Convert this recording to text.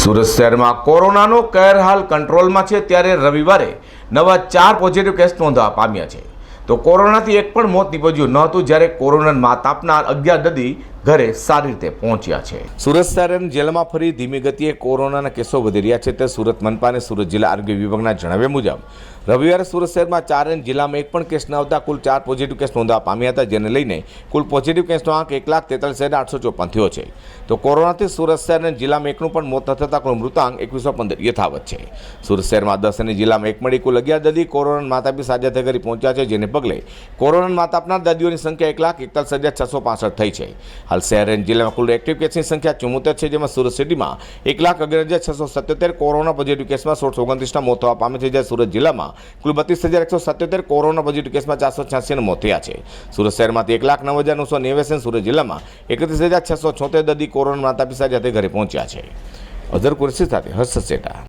સુરત શહેરમાં કોરોનાનો કહેર હાલ કંટ્રોલમાં છે ત્યારે રવિવારે નવા ચાર પોઝિટિવ કેસ નોંધવા પામ્યા છે. તો કોરોનાથી એક પણ મોત નીપજ્યું ન હતું જ્યારે કોરોનામાં તાપનાર અગિયાર દર્દી ઘરે સારી રીતે પહોંચ્યા છે. સુરત શહેરની જેલમાં ફરી ધીમી ગતિએ કોરોનાના કેસો વધી રહ્યા છે તે સુરત મનપા અને સુરત જિલ્લા આરોગ્ય વિભાગના જણાવ્યા મુજબ, રવિવારે સુરત શહેરમાં ચાર જિલ્લામાં એક પણ કેસ ન આવતા કુલ ચાર પોઝિટિવ કેસ નોંધવા પામ્યા હતા, જેને લઈને કુલ પોઝિટિવ કેસનો આંક એક લાખ તેતાલીસ હજાર આઠસો ચોપન થયો છે. તો કોરોનાથી સુરત શહેર અને જિલ્લામાં એકનું પણ મોત ન થતાં કુલ મૃતાંક એકવીસો પંદર યથાવત છે. સુરત શહેરમાં દસ અને જિલ્લામાં એક મળી કુલ અગિયાર દર્દી કોરોના માતાપી સાજા થઈ ઘરે પહોંચ્યા છે, જેને પગલે કોરોના માતાપના દર્દીઓની સંખ્યા એક લાખ એકતાલીસ હજાર છસો પાસઠ થઈ છે. હાલ શહેર અને જિલ્લામાં કુલ એક્ટિવ કેસની સંખ્યા ચુમ્મોતેર છે, જેમાં સુરત સિટીમાં એક લાખ અગિયાર હજાર છસો સત્યોતેર કોરોના પોઝિટિવ કેસમાં સોળસો ઓગણત્રીસના મોત થવા પામે છે, જ્યારે સુરત જિલ્લામાં કુલ બત્રીસ હજાર એકસો સત્યોતેર કોરોના પોઝિટિવ કેસમાં ચારસો છ્યાસીના મોત થયા છે. સુરત શહેરમાંથી એક લાખ નવ હજાર નવસો નેવ્યાસી સુરત જિલ્લામાં એકત્રીસ હજાર છસો છોતેર દર્દી કોરોના માતા પિતા સાથે ઘરે પહોંચ્યા છે. અઝર કુરેશી સાથે હર્ષ સેટા.